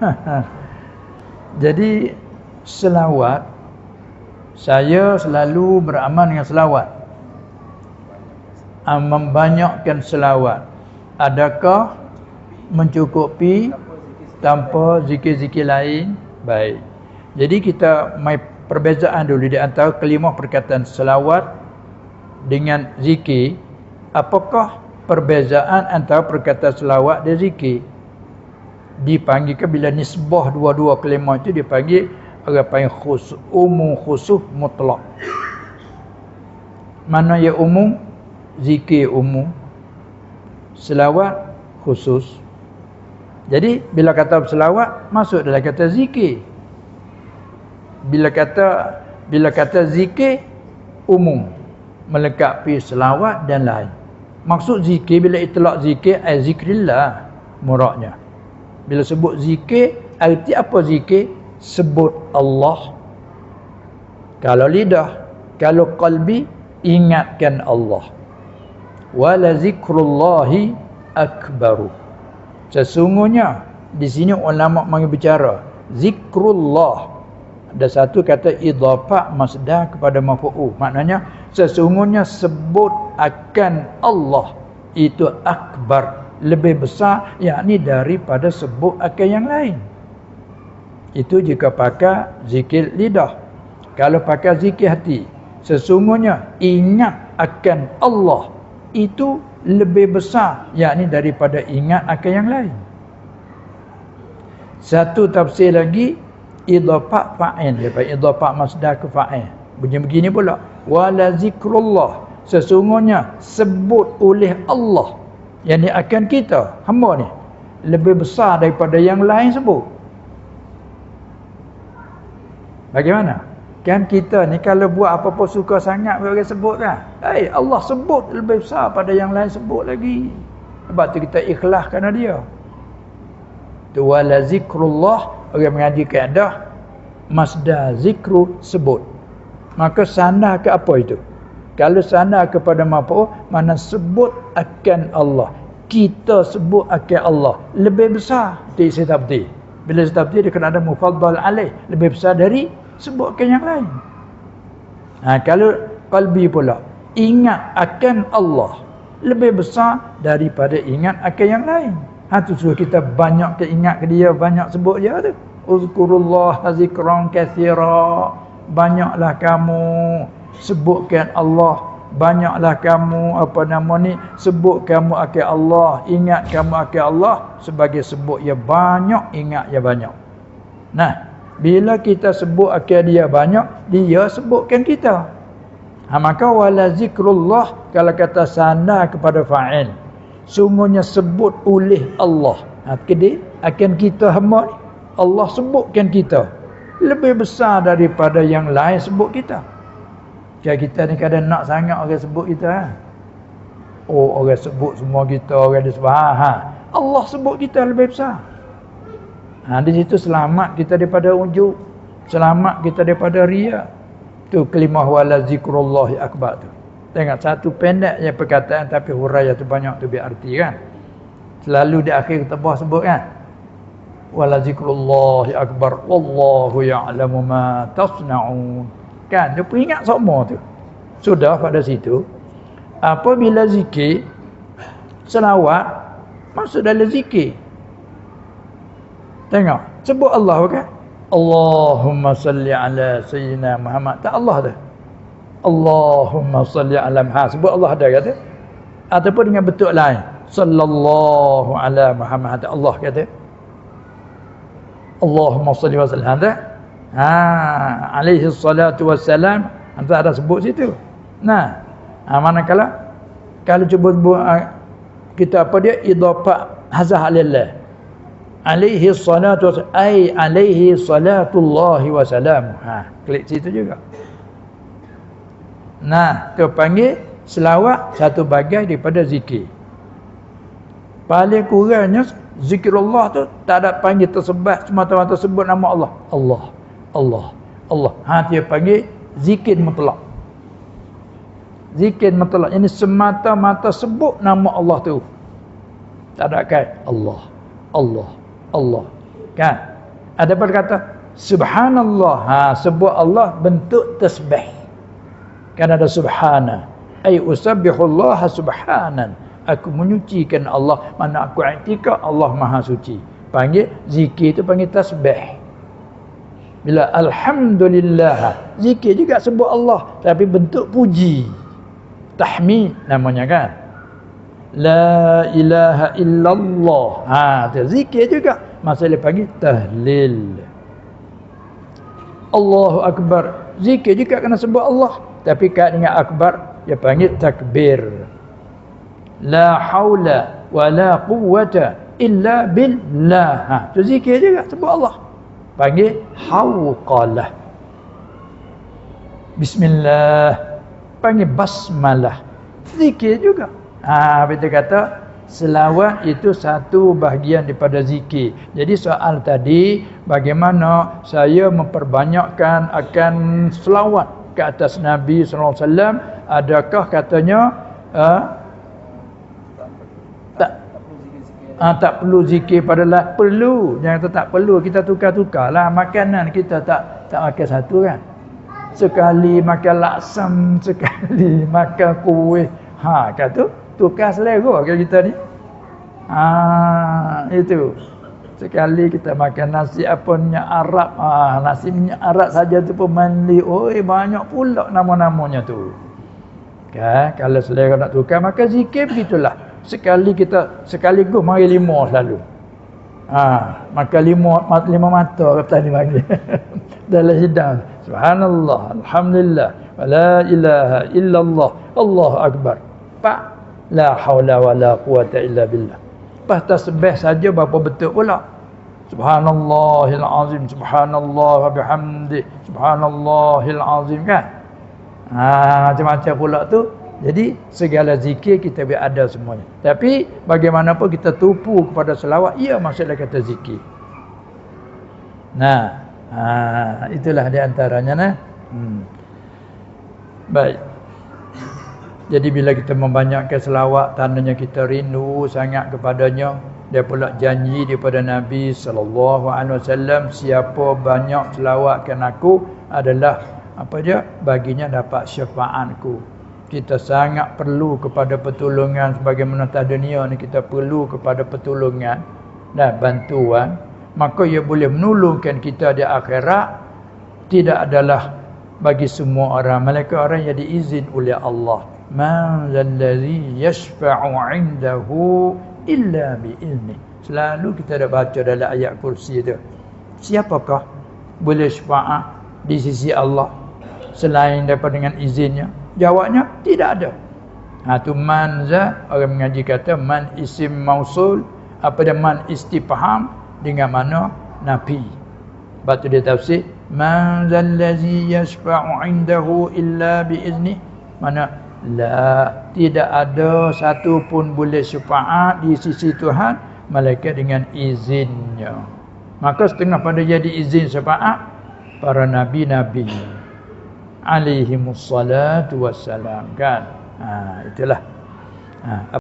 Jadi selawat saya selalu beramal dengan selawat. Ah, membanyakkan selawat. Adakah mencukupi tanpa zikir-zikir lain? Baik. Jadi kita mai perbezaan dulu di antara kelima perkataan selawat dengan zikir. Apakah perbezaan antara perkataan selawat dan zikir? Dipanggil bila nisbah dua-dua kelima itu dipanggil orang panggil khus umum khusus mutlak. Mana ya umum? Zikir umum. Selawat khusus. Jadi bila kata selawat masuk dalam kata zikir. Bila kata bila kata zikir umum melengkapi selawat dan lain. Maksud zikir bila itlak zikir ai zikrillah muraknya. Bila sebut zikir arti apa zikir? Sebut Allah. Kalau lidah, kalau qalbi ingatkan Allah. Wala zikrullahi akbaru. Sesungguhnya di sini ulama mengibicara zikrullah ada satu kata idhafah masdar kepada maf'ul maknanya sesungguhnya sebut akan Allah itu akbar lebih besar yakni daripada sebut akan yang lain. Itu jika pakai zikir lidah. Kalau pakai zikir hati sesungguhnya ingat akan Allah. Itu lebih besar yakni daripada ingat akan yang lain. Satu tafsir lagi idhafah fa'il. Daripada idhafah masdar ke fa'il. Bunyi begini pula. Wala zikrullah. Sesungguhnya sebut oleh Allah yang ni akan kita hamba ni lebih besar daripada yang lain sebut bagaimana Kan kita ni kalau buat apa-apa suka sangat orang sebut kan. Hey, Allah sebut lebih besar pada yang lain sebut lagi. Sebab tu kita ikhlas kerana dia. Tu wala zikrullah orang mengaji kaedah masdar zikru sebut. Maka sana ke apa itu? Kalau sana kepada apa? Mana sebut akan Allah. Kita sebut akan Allah. Lebih besar. Di sitabdi. Bila sitabdi dia kena ada mufaddal alaih. Lebih besar dari sebutkan yang lain. Ha, kalau kalbi pula ingat akan Allah lebih besar daripada ingat akan yang lain. Ha tu suruh kita banyak keingat ke dia, banyak sebut dia tu. Uzkurullah zikran katsira. Banyaklah kamu sebutkan Allah banyaklah kamu apa nama ni sebut kamu akan Allah ingat kamu akan Allah sebagai sebut ya banyak ingat ya banyak nah bila kita sebut akal dia banyak, dia sebutkan kita. Ha, maka wala zikrullah kalau kata sana kepada fa'il. Sungguhnya sebut oleh Allah. Ha, kedi, akan kita ni. Allah sebutkan kita. Lebih besar daripada yang lain sebut kita. Jadi kita ni kadang nak sangat orang sebut kita. Ha? Oh orang sebut semua kita. Orang dia sebut. Ha, ha. Allah sebut kita lebih besar. Ha, di situ selamat kita daripada ujub. Selamat kita daripada ria. Tu kelimah wala zikrullahi akbar tu. Tengok satu pendek perkataan tapi huraian tu banyak tu biar arti kan. Selalu di akhir tebah sebut kan. Wala zikrullahi akbar. Wallahu ya'lamu ma tasna'un. Kan? Dia pun ingat semua tu. Sudah pada situ. Apabila zikir. Selawat. Masuk dalam zikir. Tengok. Sebut Allah kan? Allahumma salli ala sayyidina Muhammad. Tak Allah dah. Allahumma salli ala Muhammad. Sebut Allah ada kata. Ataupun dengan bentuk lain. Sallallahu ala Muhammad. Allah kata. Allahumma salli wa sallam. Ada? Ha, alaihi salatu wassalam. Anta ada sebut situ. Nah. Ha, manakala kalau cuba buat ha, kita apa dia idafah hazah alillah alaihi salatu ai alaihi salatullah wa salam ha klik situ juga nah tu panggil selawat satu bagian daripada zikir paling kurangnya zikrullah tu tak ada panggil tersebat semata-mata sebut nama Allah Allah Allah Allah ha dia panggil zikir mutlak zikir mutlak ini semata-mata sebut nama Allah tu tak ada kan Allah Allah Allah kan Ada pun kata subhanallah. Ha sebut Allah bentuk tasbih. Kan ada subhana. Ai usabbihullah subhanan. Aku menyucikan Allah. Mana aku i'tikad Allah Maha suci. Panggil zikir itu panggil tasbih. Bila alhamdulillah zikir juga sebut Allah tapi bentuk puji. Tahmid namanya kan. La ilaha illallah. Ha tu zikir juga. Masalah panggil tahlil. Allahu akbar. Zikir juga kena sebut Allah tapi kait dengan akbar dia panggil takbir. La haula wala quwwata illa billah. Ha tu zikir juga sebut Allah panggil hauqalah bismillah. Panggil basmalah. Zikir juga. Ha kita kata selawat itu satu bahagian daripada zikir. Jadi soal tadi bagaimana saya memperbanyakkan akan selawat ke atas Nabi wasallam? Adakah katanya uh, ha, tak perlu zikir padalah perlu. Jangan tak perlu kita tukar-tukarlah. Makanan kita tak tak makan satu kan? Sekali makan laksam sekali makan kuih. Ha kata tukar selera ke kita ni? Ha itu. Sekali kita makan nasi apa minyak Arab. Ha nasi minyak Arab saja tu pun mandi. Oi banyak pula nama-namanya tu. Kan? Kalau selera nak tukar maka zikir begitulah sekali kita sekaligus mari lima selalu. Ha, maka lima lima mata kata ni bagi. Dalam hidang. Subhanallah, alhamdulillah, wala ilaha illallah, Allahu akbar. Pak la haula wala quwata illa billah. Pas tasbih saja berapa betul pula. Subhanallahil azim, subhanallah wa bihamdi, subhanallahil azim kan? Ha, macam-macam pula tu jadi segala zikir kita biar ada semuanya. Tapi bagaimanapun kita tupu kepada selawat, ia maksudnya kata zikir. Nah, ha, itulah di antaranya nah. Hmm. Baik. Jadi bila kita membanyakkan selawat, tandanya kita rindu sangat kepadanya. Dia pula janji daripada Nabi sallallahu alaihi wasallam, siapa banyak selawatkan aku adalah apa dia? Baginya dapat syafaatku kita sangat perlu kepada pertolongan sebagaimana tak dunia ni kita perlu kepada pertolongan dan bantuan. Maka ia boleh menolongkan kita di akhirat. Tidak adalah bagi semua orang mereka orang yang diizin oleh Allah. Man zallazi yashfa'u 'indahu illa bi ilmi selalu kita dah baca dalam ayat kursi itu siapakah boleh syafaat di sisi Allah selain daripada dengan izinnya Jawabnya tidak ada. Ha tu manza orang mengaji kata man isim mausul apa dia man istifham dengan mana nabi. Batu dia tafsir man zallazi yashfa'u 'indahu illa bi izni mana la tidak ada satu pun boleh syafaat di sisi Tuhan malaikat dengan izinnya. Maka setengah pada jadi izin syafaat para nabi-nabi alaihimussalatu wassalam. Kan? Ha, itulah. Ha,